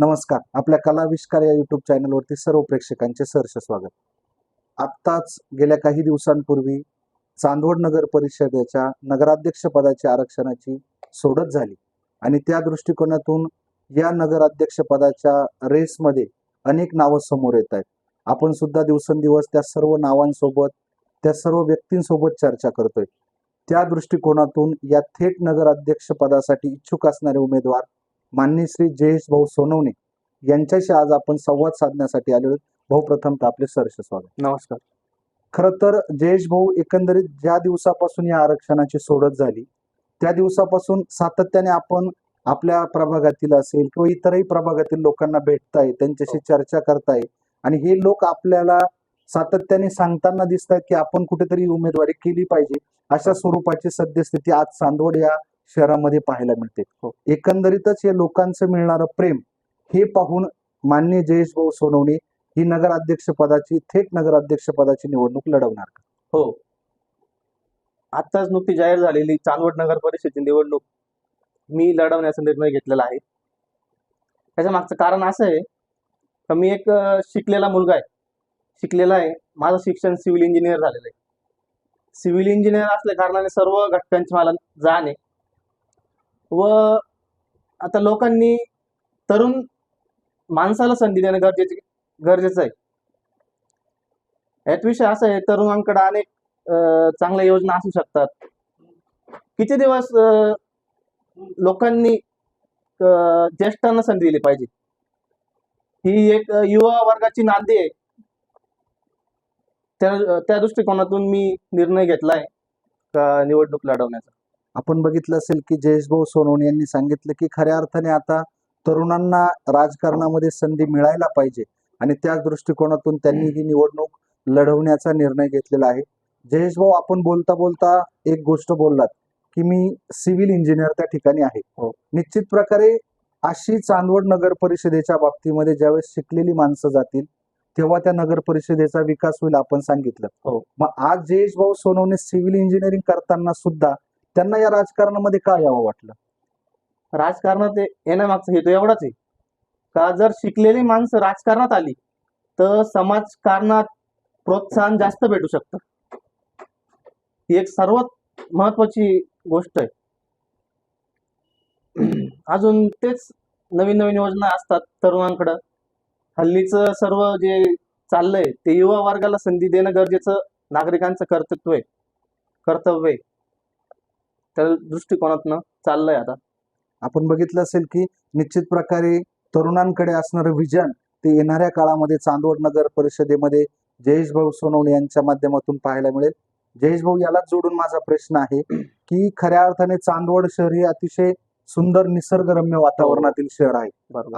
नमस्कार. आपल्या कलाविष्कार या युट्यूब चॅनलवरती सर्व प्रेक्षकांचे सहर्ष स्वागत. आत्ताच गेल्या काही दिवसांपूर्वी चांदवड नगर परिषदेच्या नगराध्यक्ष पदाची आरक्षणाची सोडत झाली आणि त्या दृष्टिकोनातून या नगराध्यक्ष पदाच्या रेसमध्ये अनेक नावं समोर येत आहेत. आपण सुद्धा दिवसेंदिवस त्या सर्व नावांसोबत त्या सर्व व्यक्तींसोबत चर्चा करतोय. त्या दृष्टिकोनातून या थेट नगराध्यक्ष पदासाठी इच्छुक असणारे उमेदवार माननीय श्री जयेश भाऊ सोनवणे यांच्याशी आज आपण संवाद साधण्यासाठी आलेलो. भाऊ प्रथम तर आपले सहर्ष स्वागत. नमस्कार. खरं तर जयेश भाऊ एकंदरीत ज्या दिवसापासून या आरक्षणाची सोडत झाली त्या दिवसापासून सातत्याने आपण आपल्या प्रभागातील असेल किंवा इतरही प्रभागातील लोकांना भेटताय त्यांच्याशी चर्चा करताय आणि हे लोक आपल्याला सातत्याने सांगताना दिसत आहेत की आपण कुठेतरी उमेदवारी केली पाहिजे. अशा स्वरूपाची सद्यस्थिती आज चांदवड या शहरामध्ये पाहायला मिळते. हो. एकंदरीतच या लोकांचं मिळणारं प्रेम हे पाहून मान्य जयेश भाऊ सोनवणे ही नगराध्यक्ष पदाची थेट नगराध्यक्ष पदाची निवडणूक लढवणार? हो. आत्ताच नुकती जाहीर झालेली चांदवड नगर परिषदेची निवडणूक मी लढवण्याचा निर्णय घेतलेला आहे. त्याच्या मागचं कारण असं आहे का मी एक शिकलेला मुलगा आहे. शिकलेला आहे. माझं शिक्षण सिव्हिल इंजिनियर झालेलं आहे. सिव्हिल इंजिनियर असल्या कारणाने सर्व घटकांची मला जाण आहे. व आता लोकांनी तरुण माणसाला संधी देणं गरजेचे गरजेचं आहे. यात विषय असा आहे तरुणांकडे अनेक चांगल्या योजना असू शकतात. किती दिवस लोकांनी ज्येष्ठांना संधी दिली पाहिजे? ही एक युवा वर्गाची नांदी आहे. त्या त्या दृष्टिकोनातून मी निर्णय घेतलाय का निवडणूक लढवण्याचा? आपण बघितलं असेल की जयेश भाऊ सोनवणे यांनी सांगितलं की खऱ्या अर्थाने आता तरुणांना राजकारणामध्ये संधी मिळायला पाहिजे आणि त्याच दृष्टिकोनातून त्यांनी ही निवडणूक लढवण्याचा निर्णय घेतलेला आहे जयेश भाऊ आपण बोलता बोलता एक गोष्ट बोललात की मी सिव्हिल इंजिनियर त्या ठिकाणी आहे हो. निश्चित प्रकारे अशी चांदवड नगर परिषदेच्या बाबतीमध्ये ज्यावेळेस शिकलेली माणसं जातील तेव्हा त्या नगर परिषदेचा विकास होईल आपण सांगितलं हो. मग आज जयेश भाऊ सोनवणे सिव्हिल इंजिनिअरिंग करताना सुद्धा त्यांना या राजकारणामध्ये का यावं वाटलं? राजकारणात येण्यामागचा हेतू एवढाच आहे. का जर शिकलेली माणसं राजकारणात आली तर समाजकारणात प्रोत्साहन जास्त भेटू शकतं. ही एक सर्वात महत्वाची गोष्ट आहे. अजून तेच नवीन नवीन योजना असतात तरुणांकडं. हल्लीचं सर्व जे चाललंय ते युवा वर्गाला संधी देणं गरजेचं नागरिकांचं कर्तृत्व आहे. कर्तव्य आहे. त्या दृष्टिकोनातनं चाललंय आता. आपण बघितलं असेल की निश्चित प्रकारे तरुणांकडे असणारं विजन ते येणाऱ्या काळामध्ये चांदवड नगर परिषदेमध्ये जयेश भाऊ सोनवणे यांच्या माध्यमातून पाहायला मिळेल. जयेश भाऊ यालाच जोडून माझा प्रश्न आहे की खऱ्या अर्थाने चांदवड शहर हे अतिशय सुंदर निसर्गरम्य वातावरणातील शहर आहे.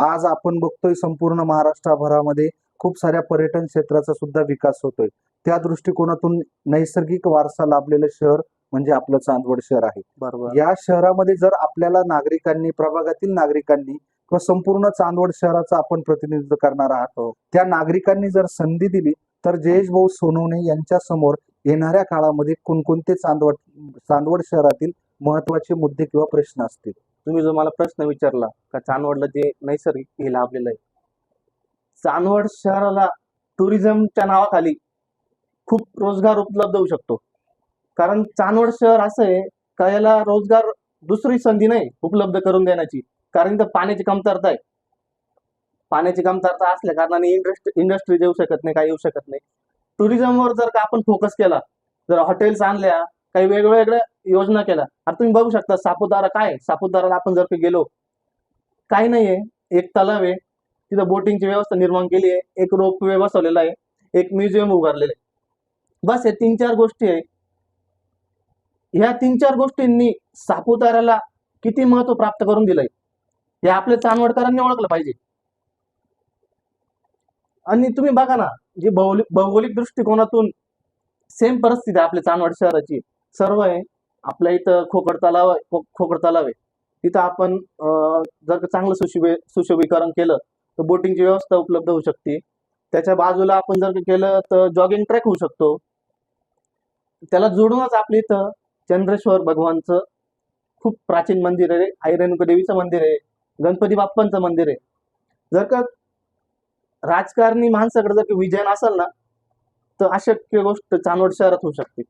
आज आपण बघतोय संपूर्ण महाराष्ट्रभरामध्ये खूप साऱ्या पर्यटन क्षेत्राचा सुद्धा विकास होतोय. त्या दृष्टिकोनातून नैसर्गिक वारसा लाभलेलं शहर म्हणजे आपलं चांदवड शहर आहे. बरोबर. या शहरामध्ये जर आपल्याला नागरिकांनी प्रभागातील नागरिकांनी किंवा संपूर्ण चांदवड शहराचं आपण प्रतिनिधित्व करणार आहात त्या नागरिकांनी जर संधी दिली तर जयेश भाऊ सोनवणे यांच्या समोर येणाऱ्या काळामध्ये कोणकोणते चांदवड चांदवड शहरातील महत्त्वाचे मुद्दे किंवा प्रश्न असतील? तुम्ही जो मला प्रश्न विचारला का चांदवडला जे नैसर्गिक हे लाभलेलं आहे चांदवड शहराला टुरिझमच्या नावाखाली खूप रोजगार उपलब्ध होऊ शकतो. कारण चांदवड शहर असं आहे का याला रोजगार दुसरी संधी नाही उपलब्ध करून देण्याची. कारण इथं पाण्याची कमतरता आहे. पाण्याची कमतरता असल्या कारणाने इंडस्ट्री इंडस्ट्री येऊ शकत नाही काही येऊ शकत नाही. टुरिझमवर जर का आपण फोकस केला जर हॉटेल्स आणल्या काही वेगवेगळ्या योजना केल्या आता तुम्ही बघू शकता सापुतारा काय सापुताराला आपण जर का गेलो काही नाहीये एक तलाव आहे. तिथं बोटिंगची व्यवस्था निर्माण केली आहे. एक रोप वे बसवलेला आहे. एक म्युझियम उभारलेलं आहे. बस हे तीन चार गोष्टी आहे. ह्या तीन चार गोष्टींनी सापुताऱ्याला किती महत्त्व प्राप्त करून दिलंय? हे आपल्या चांदवडकरांनी ओळखलं पाहिजे. आणि तुम्ही बघा ना जी भौगोलिक भौगोलिक दृष्टिकोनातून सेम परिस्थिती आहे आपल्या चांदवड शहराची. सर्व आहे आपल्या इथं खोकड तलाव आहे खोकड तलाव आहे. तिथं आपण जर का चांगलं सुशोभी सुशोभीकरण केलं तर बोटिंगची व्यवस्था उपलब्ध होऊ शकते. त्याच्या बाजूला आपण जर केलं तर जॉगिंग ट्रॅक होऊ शकतो. त्याला जोडूनच आपल्या इथं चंद्रेश्वर भगवानचं खूप प्राचीन मंदिर आहे आई रेणुका देवीचं मंदिर आहे. गणपती बाप्पांचं मंदिर आहे. जर का राजकारणी माणसाकडे जर का विजन असेल ना तर अशक्य गोष्ट चांदवड शहरात होऊ शकते.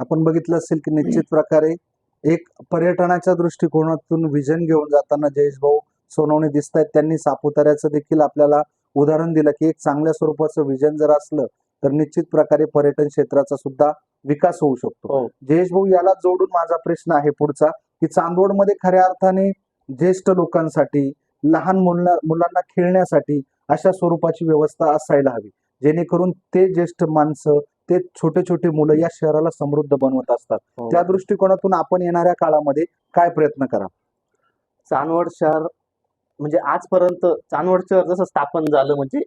आपण बघितलं असेल की निश्चित प्रकारे एक पर्यटनाच्या दृष्टिकोनातून विजन घेऊन जाताना जयेश भाऊ सोनवणे दिसत आहेत त्यांनी सापुताऱ्याचं देखील आपल्याला उदाहरण दिलं की एक चांगल्या स्वरूपाचं विजन जर असलं तर निश्चित प्रकारे पर्यटन क्षेत्राचा सुद्धा विकास होऊ शकतो. हो. जयेश भाऊ याला जोडून माझा प्रश्न आहे पुढचा की चांदवडमध्ये खऱ्या अर्थाने ज्येष्ठ लोकांसाठी लहान मुला मुलांना खेळण्यासाठी अशा स्वरूपाची व्यवस्था असायला हवी. जेणेकरून ते ज्येष्ठ माणसं ते छोटे छोटे मुलं या शहराला समृद्ध बनवत असतात. त्या दृष्टिकोनातून आपण येणाऱ्या काळामध्ये काय प्रयत्न करा चांदवड शहर म्हणजे आजपर्यंत चांदवड शहर जसं स्थापन झालं म्हणजे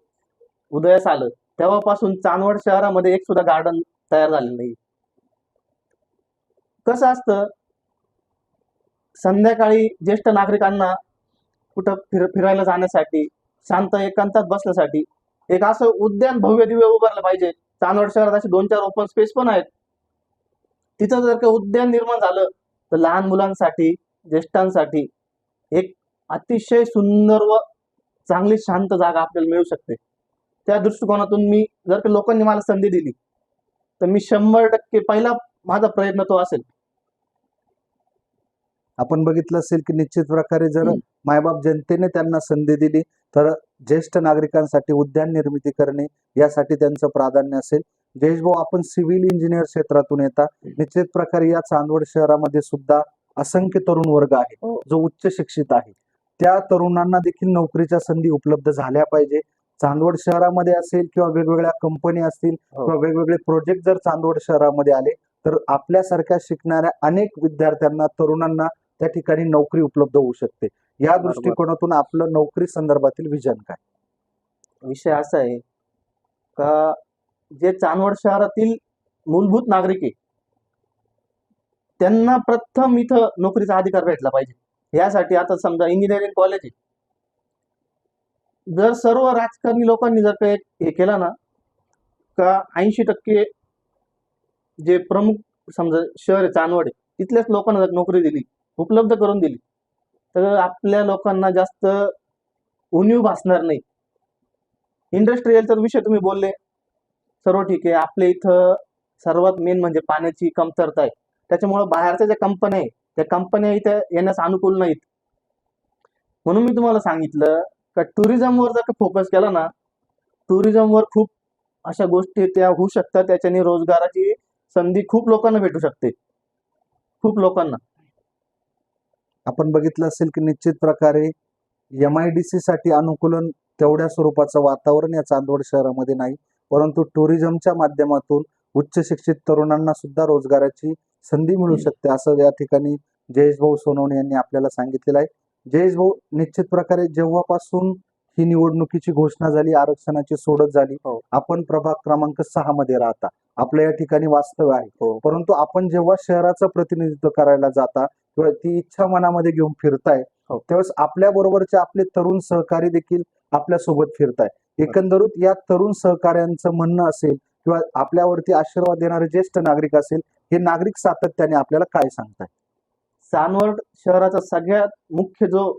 उदयास आलं तेव्हापासून चांदवड शहरामध्ये एक सुद्धा गार्डन तयार झालेलं नाही कसं असतं? संध्याकाळी ज्येष्ठ नागरिकांना कुठं फिर फिरायला जाण्यासाठी शांत एकांतात बसण्यासाठी एक असं उद्यान भव्य दिव्य उभारलं पाहिजे. चांदवड शहरात असे दोन चार ओपन स्पेस पण आहेत. तिथं जर का उद्यान निर्माण झालं तर लहान मुलांसाठी ज्येष्ठांसाठी एक अतिशय सुंदर व चांगली शांत जागा आपल्याला मिळू शकते. त्या दृष्टिकोनातून मी जर का लोकांनी मला संधी दिली तर मी शंभर टक्के पहिला माझा प्रयत्न तो असेल. आपण बघितलं असेल की निश्चित प्रकारे जर मायबाप जनतेने त्यांना संधी दिली तर ज्येष्ठ नागरिकांसाठी उद्यान निर्मिती करणे यासाठी त्यांचं प्राधान्य असेल. जयेश भाऊ आपण सिव्हिल इंजिनियर क्षेत्रातून येता निश्चित प्रकारे या चांदवड शहरामध्ये सुद्धा असंख्य तरुण वर्ग आहे हो. जो उच्च शिक्षित आहे. त्या तरुणांना देखील नोकरीच्या संधी उपलब्ध झाल्या पाहिजे. चांदवड शहरामध्ये असेल किंवा वेगवेगळ्या कंपनी असतील हो. किंवा वेगवेगळे प्रोजेक्ट जर चांदवड शहरामध्ये आले तर आपल्यासारख्या शिकणाऱ्या अनेक विद्यार्थ्यांना तरुणांना त्या ठिकाणी नोकरी उपलब्ध होऊ शकते या. दृष्टिकोनातून आपलं नोकरी संदर्भातील विजन काय विषय असा आहे का जे चांदवड शहरातील मूलभूत नागरिक आहे त्यांना प्रथम इथं नोकरीचा अधिकार भेटला पाहिजे यासाठी आता समजा इंजिनिअरिंग कॉलेज आहे जर सर्व राजकारणी लोकांनी जर काही हे केला ना का ऐंशी टक्के जे प्रमुख समजा शहर आहे चांदवड आहे तिथल्याच लोकांना जर नोकरी दिली उपलब्ध करून दिली तर आपल्या लोकांना जास्त उणीव भासणार नाही. इंडस्ट्रीयलचा विषय तुम्ही बोलले सर्व ठीक आहे. आपल्या इथं सर्वात मेन म्हणजे पाण्याची कमतरता आहे. त्याच्यामुळे बाहेरच्या ज्या कंपन्या आहे त्या कंपन्या इथं येण्यास अनुकूल नाहीत. म्हणून मी तुम्हाला सांगितलं का टुरिझमवर जर फोकस केला ना टुरिझमवर खूप अशा गोष्टी त्या होऊ शकतात त्याच्याने रोजगाराची संधी खूप लोकांना भेटू शकते. खूप लोकांना. आपण बघितलं असेल की निश्चित प्रकारे एम आय डी सी साठी अनुकूलन तेवढ्या स्वरूपाचं वातावरण या चांदवड शहरामध्ये नाही परंतु टुरिझमच्या माध्यमातून उच्च शिक्षित तरुणांना सुद्धा रोजगाराची संधी मिळू शकते असं या ठिकाणी जयेश भाऊ सोनवणे यांनी आपल्याला सांगितलेलं आहे. जयेश भाऊ निश्चित प्रकारे जेव्हापासून ही निवडणुकीची घोषणा झाली आरक्षणाची सोडत झाली हो. आपण प्रभाग क्रमांक सहा मध्ये राहता आपल्या या ठिकाणी वास्तव्य आहे हो. परंतु आपण जेव्हा शहराचं प्रतिनिधित्व करायला जाता किंवा ती इच्छा मनामध्ये घेऊन फिरताय हो. त्यावेळेस आपल्या बरोबरचे आपले तरुण सहकारी देखील आपल्यासोबत फिरताय एकंदरीत या तरुण सहकार्यांचं म्हणणं असेल किंवा आपल्यावरती आशीर्वाद देणारे ज्येष्ठ नागरिक असेल हे नागरिक सातत्याने आपल्याला काय सांगताय चानवड शहराचा सगळ्यात मुख्य जो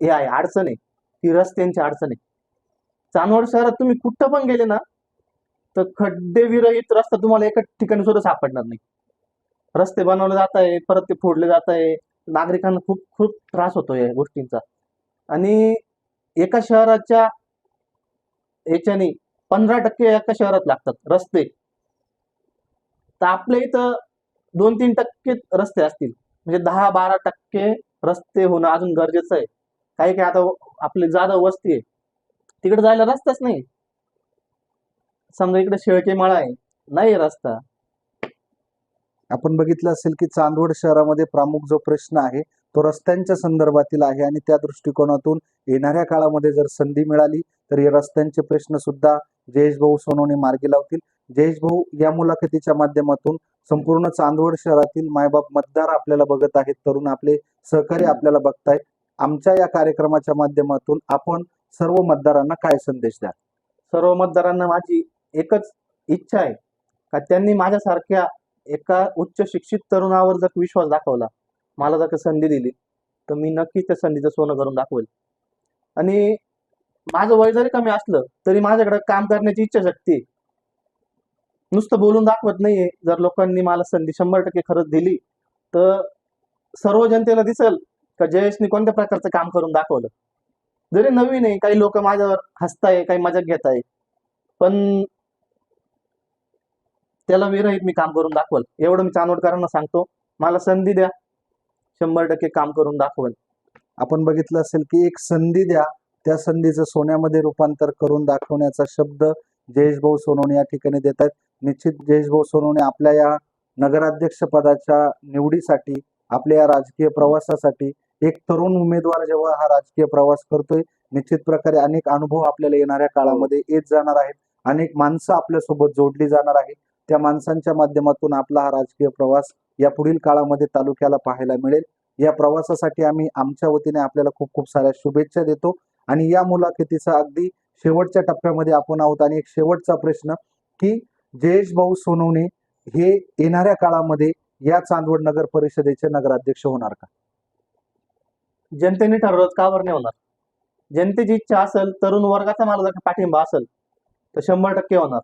हे आहे अडचण आहे ती रस्त्यांची अडचण आहे. चांदवड शहरात तुम्ही कुठं पण गेले ना तर खड्डे विरहित रस्ता तुम्हाला एका ठिकाणी सुद्धा सापडणार नाही. रस्ते बनवले जात आहे परत ते फोडले जात आहे नागरिकांना खूप खूप त्रास होतो या गोष्टींचा. आणि एका शहराच्या याच्याने पंधरा टक्के एका शहरात लागतात रस्ते. तर आपल्या इथं दोन तीन टक्के रस्ते असतील. म्हणजे दहा बारा टक्के रस्ते होणं अजून गरजेचं आहे. काही काही आता आपली जादा वस्ती आहे. तिकडे जायला रस्ताच नाही. समजा इकडे शेळके माळा आहे. नाही रस्ता. आपण बघितलं असेल की चांदवड शहरामध्ये प्रमुख जो प्रश्न आहे तो रस्त्यांच्या संदर्भातील आहे आणि त्या दृष्टिकोनातून येणाऱ्या काळामध्ये जर संधी मिळाली तर या रस्त्यांचे प्रश्न सुद्धा जयेश भाऊ सोनवणे मार्गी लावतील. जयेश भाऊ या मुलाखतीच्या माध्यमातून संपूर्ण चांदवड शहरातील मायबाप मतदार आपल्याला बघत आहेत. तरुण आपले सहकारी आपल्याला बघतायत. आमच्या या कार्यक्रमाच्या माध्यमातून आपण सर्व मतदारांना काय संदेश द्या सर्व मतदारांना माझी एकच इच्छा आहे का त्यांनी माझ्यासारख्या एका उच्च शिक्षित तरुणावर जर विश्वास दाखवला मला जर का संधी दिली तर मी नक्कीच त्या संधीचं सोनं करून दाखवेल. आणि माझं वय जरी कमी असलं तरी माझ्याकडे काम करण्याची इच्छाशक्ती आहे. नुसतं बोलून दाखवत नाहीये. जर लोकांनी मला संधी शंभर टक्के खरंच दिली तर सर्व जनतेला दिसेल का जयेशने कोणत्या प्रकारचं काम करून दाखवलं? जरी नवीन आहे काही लोक माझ्यावर हसताय काही मजा घेत आहे पण त्याला विरहित मी काम करून दाखवल. एवढं मी चानोडकरांना सांगतो मला संधी द्या. शंभर टक्के काम करून दाखवल. आपण बघितलं असेल की एक संधी द्या. त्या संधीचं सोन्यामध्ये रूपांतर करून दाखवण्याचा शब्द जयेश भाऊ सोनवणे या ठिकाणी देत आहेत निश्चित जयेश भाऊ सोनवणे आपल्या या नगराध्यक्ष पदाच्या निवडीसाठी आपल्या या राजकीय प्रवासासाठी एक तरुण उमेदवार जेव्हा हा राजकीय प्रवास करतोय निश्चित प्रकारे अनेक अनुभव आपल्याला येणाऱ्या काळामध्ये येत जाणार आहेत. अनेक माणसं आपल्यासोबत जोडली जाणार आहेत. त्या माणसांच्या माध्यमातून आपला हा राजकीय प्रवास या पुढील काळामध्ये तालुक्याला पाहायला मिळेल. या प्रवासासाठी आम्ही आमच्या वतीने आपल्याला खूप खूप साऱ्या शुभेच्छा देतो आणि या मुलाखतीचा अगदी शेवटच्या टप्प्यामध्ये आपण आहोत आणि एक शेवटचा प्रश्न की जयेश भाऊ सोनवणे हे येणाऱ्या काळामध्ये या चांदवड नगर परिषदेचे नगराध्यक्ष होणार का? जनतेने ठरवलं का बरं नाही होणार? जनतेची इच्छा असेल तरुण वर्गाचा मला जर पाठिंबा असेल तर शंभर टक्के होणार.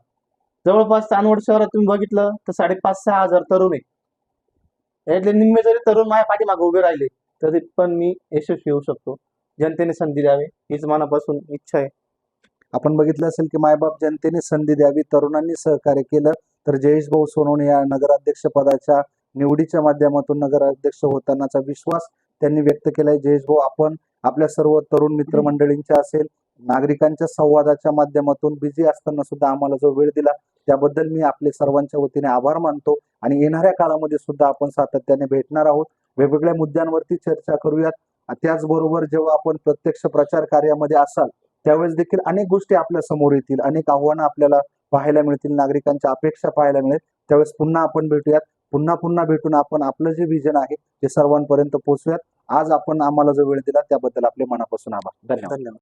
जवळपास चांदवड शहरात तुम्ही बघितलं तर साडेपाच सहा हजार तरुण आहे यातले निम्मे जरी तरुण माझ्या पाठीमागे उभे राहिले तरी पण मी यशस्वी होऊ शकतो. जनतेने संधी द्यावी हीच मनापासून इच्छा आहे. आपण बघितलं असेल की मायबाप जनतेने संधी द्यावी तरुणांनी सहकार्य केलं तर जयेश भाऊ सोनवणे या नगराध्यक्ष पदाच्या निवडीच्या माध्यमातून नगराध्यक्ष होतानाचा विश्वास त्यांनी व्यक्त केलाय. जयेश भाऊ आपण आपल्या सर्व तरुण मित्रमंडळींच्या असेल नागरिकांच्या संवादाच्या माध्यमातून बिझी असताना सुद्धा आम्हाला जो वेळ दिला त्याबद्दल मी आपले सर्वांच्या वतीने आभार मानतो आणि येणाऱ्या काळामध्ये सुद्धा आपण सातत्याने भेटणार आहोत. वेगवेगळ्या मुद्द्यांवरती चर्चा करूयात. त्याचबरोबर जेव्हा आपण प्रत्यक्ष प्रचार कार्यामध्ये असाल त्यावेळेस देखील अनेक गोष्टी आपल्यासमोर येतील अनेक आव्हानं आपल्याला पाहायला मिळतील नागरिकांच्या अपेक्षा पाहायला मिळेल. त्यावेळेस पुन्हा आपण भेटूयात. पुन्हा पुन्हा भेटून आपण आपलं जे विजन आहे ते सर्वांपर्यंत पोहोचूयात. आज आपण आम्हाला जो वेळ दिला त्याबद्दल आपले मनापासून आभार. धन्यवाद. धन्यवाद.